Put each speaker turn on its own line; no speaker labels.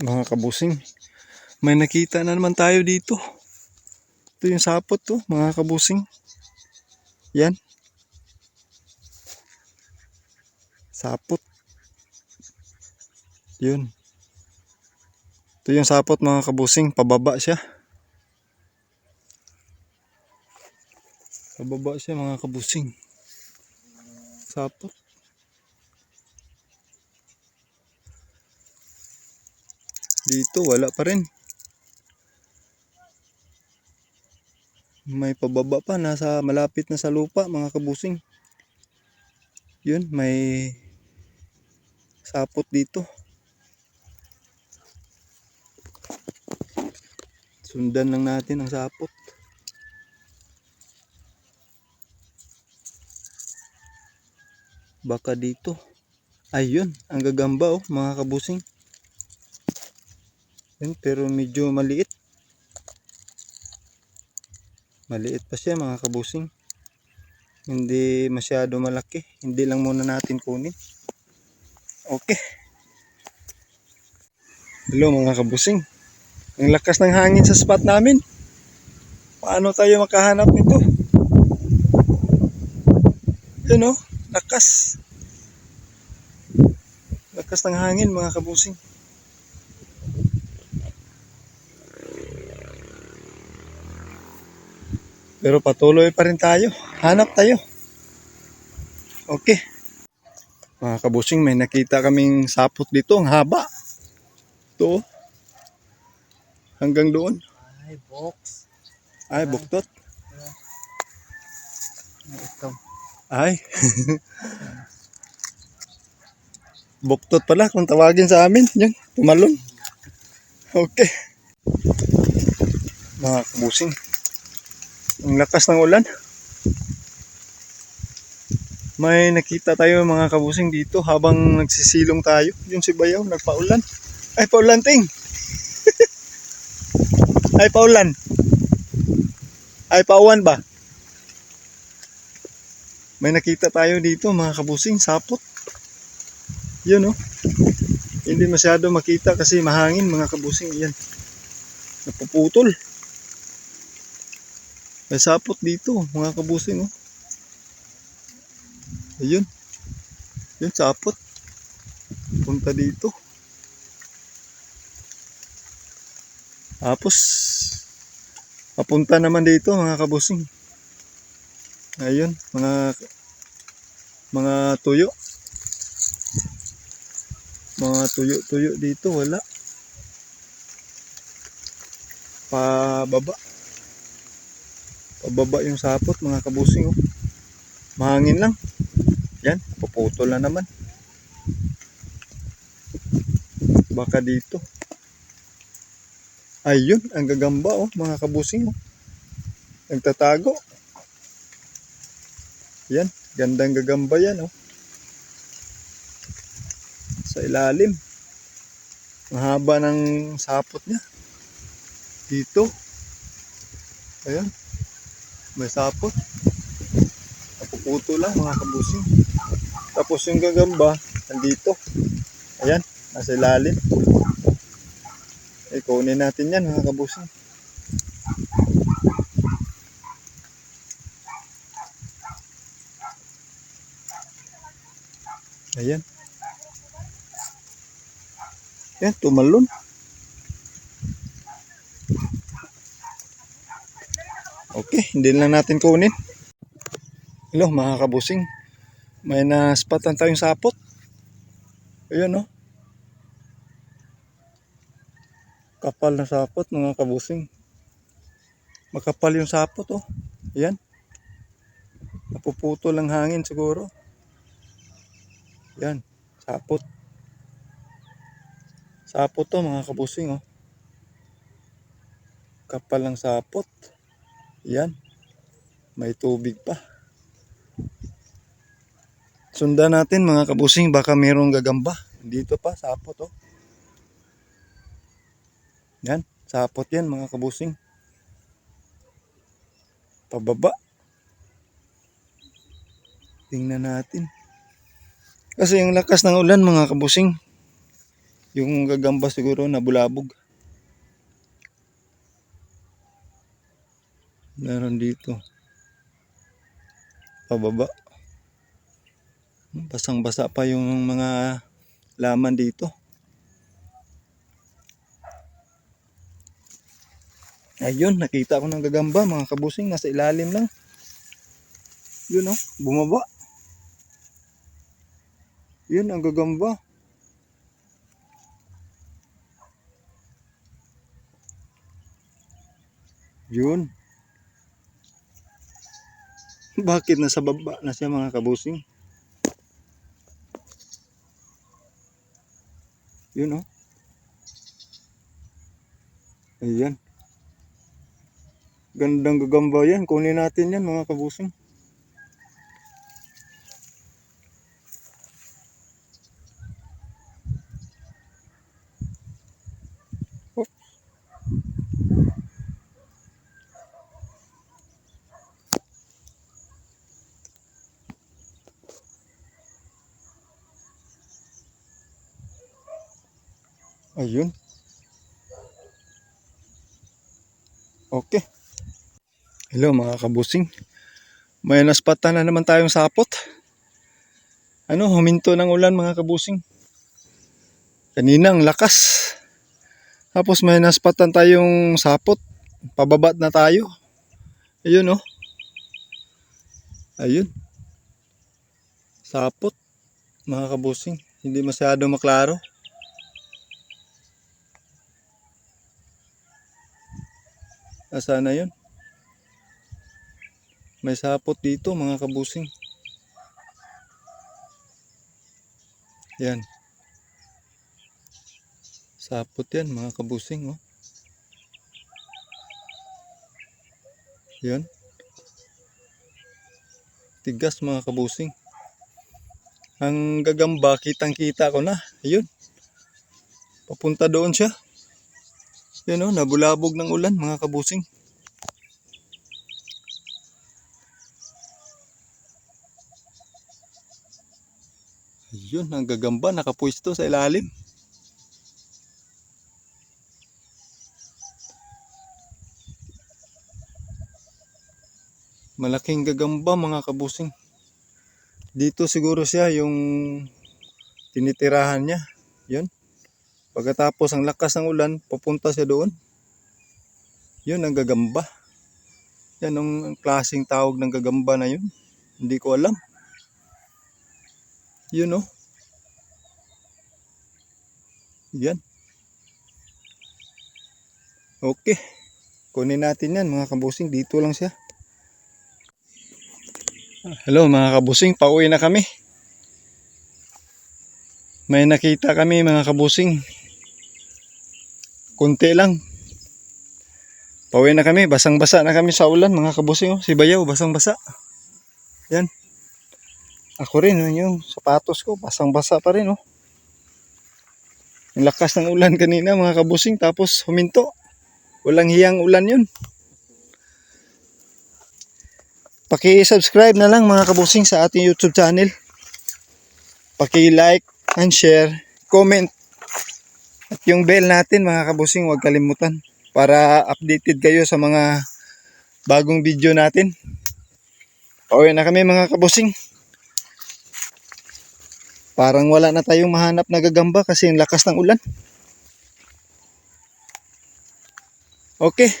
mga kabusing. May nakita na naman tayo dito. Ito yung sapot to, mga kabusing. Yan. Sapot. Yun. Ito yung sapot mga kabusing. Pababa siya. Pababa siya mga kabusing. Sapot. Dito wala pa rin. May pababa pa nasa malapit na sa lupa mga kabusing. Yun, may sapot dito. Sundan lang natin ang sapot. Baka dito. Ayun, ang gagamba oh, mga kabusing. Yun, pero medyo maliit. Maliit pa siya mga kabusing. Hindi masyado malaki. Hindi lang muna natin kunin. Okay. Hello mga kabusing. Ang lakas ng hangin sa spot namin. Paano tayo makahanap nito? Yun oh, lakas. Lakas ng hangin mga kabusing. Pero patuloy pa rin tayo. Hanap tayo. Okay. Mga kabusing, may nakita kaming sapot dito. Ang haba. Ito. oh. Hanggang doon.
Ay, box.
Ay, buktot.
Ito.
Ay. buktot pala kung tawagin sa amin. Yan, tumalon. Okay. Mga kabusing. Ang lakas ng ulan. May nakita tayo mga kabusing dito habang nagsisilong tayo. Yung si Bayaw, nagpaulan. Ay, paulan ting! Ay, paulan. Ay, pauwan ba? May nakita tayo dito mga kabusing, sapot. Yun oh. Hindi masyado makita kasi mahangin mga kabusing. Yan. Napuputol. May sapot dito mga kabusing oh. Ayun. Yun sapot. Punta dito. Tapos papunta naman dito mga kabusing. Ayun, mga mga tuyo. Mga tuyo-tuyo dito wala. Pababa. Pababa yung sapot mga kabusing oh. Mahangin lang. Yan, puputol na naman. Baka dito. Ayun, ang gagamba oh, mga kabusing oh. Nagtatago. Yan, gandang gagamba yan oh. Sa ilalim. Ang haba ng sapot niya. Dito. Ayan. May sapot. Napuputo lang mga kabusing. Tapos yung gagamba, nandito. Ayan, nasa ilalim. Eh, kunin natin yan mga kabusing. Ayan. Yan, tumalon. Okay, hindi lang natin kunin. Hello mga kabusing. May na-spotan tayong sapot. Ayan no. Kapal na sapot mga kabusing. Makapal yung sapot oh. Ayan. Napuputo lang hangin siguro. Yan, sapot. Sapot to mga kabusing oh. Kapal ng sapot. Yan. May tubig pa. Sundan natin mga kabusing baka mayroong gagamba. Dito pa sapot oh. Yan, sapot yan mga kabusing. Pababa. Tingnan natin. Kasi yung lakas ng ulan mga kabusing, Yung gagamba siguro nabulabog. Meron dito. Pababa. Basang-basa pa yung mga laman dito. Ayun, nakita ko ng gagamba mga kabusing. Nasa ilalim lang. Yun oh, bumaba. Yun ang gagamba. Yun. Bakit nasa baba na siya mga kabusing? Yun oh. Ayan. Gandang gagamba yan. Kunin natin yan mga kabusing. Ayun. Okay. Hello mga kabusing. May naspatan na naman tayong sapot. Ano, huminto ng ulan mga kabusing. Kanina ang lakas. Tapos may naspatan tayong sapot. Pababat na tayo. Ayun oh. Ayun. Sapot. Mga kabusing. Hindi masyado maklaro. Asa na yun? May sapot dito mga kabusing. Yan. Sapot yan mga kabusing oh. Yan. Tigas mga kabusing. Ang gagamba kitang kita ko na. Ayun. Papunta doon siya. Yan oh, nabulabog ng ulan mga kabusing. Ayun, ang gagamba nakapwesto sa ilalim. Malaking gagamba mga kabusing. Dito siguro siya yung tinitirahan niya. Yun. Pagkatapos ang lakas ng ulan, papunta siya doon. Yun ang gagamba. Yan ang klaseng tawag ng gagamba na yun. Hindi ko alam. Yun oh. Yan. Okay. Kunin natin yan mga kabusing. Dito lang siya. Hello mga kabusing. Pauwi na kami. May nakita kami mga kabusing. Kunti lang. Pauwi na kami. Basang-basa na kami sa ulan mga kabusing. Oh. Si Bayaw basang-basa. Yan. Ako rin, yun yung sapatos ko, basang-basa pa rin, oh. Ang lakas ng ulan kanina, mga kabusing, tapos huminto. Walang hiyang ulan yun. Paki-subscribe na lang, mga kabusing, sa ating YouTube channel. Paki-like and share, comment. At yung bell natin, mga kabusing, huwag kalimutan. Para updated kayo sa mga bagong video natin. Pauwi na kami, mga kabusing. Parang wala na tayong mahanap na gagamba kasi ang lakas ng ulan. Okay.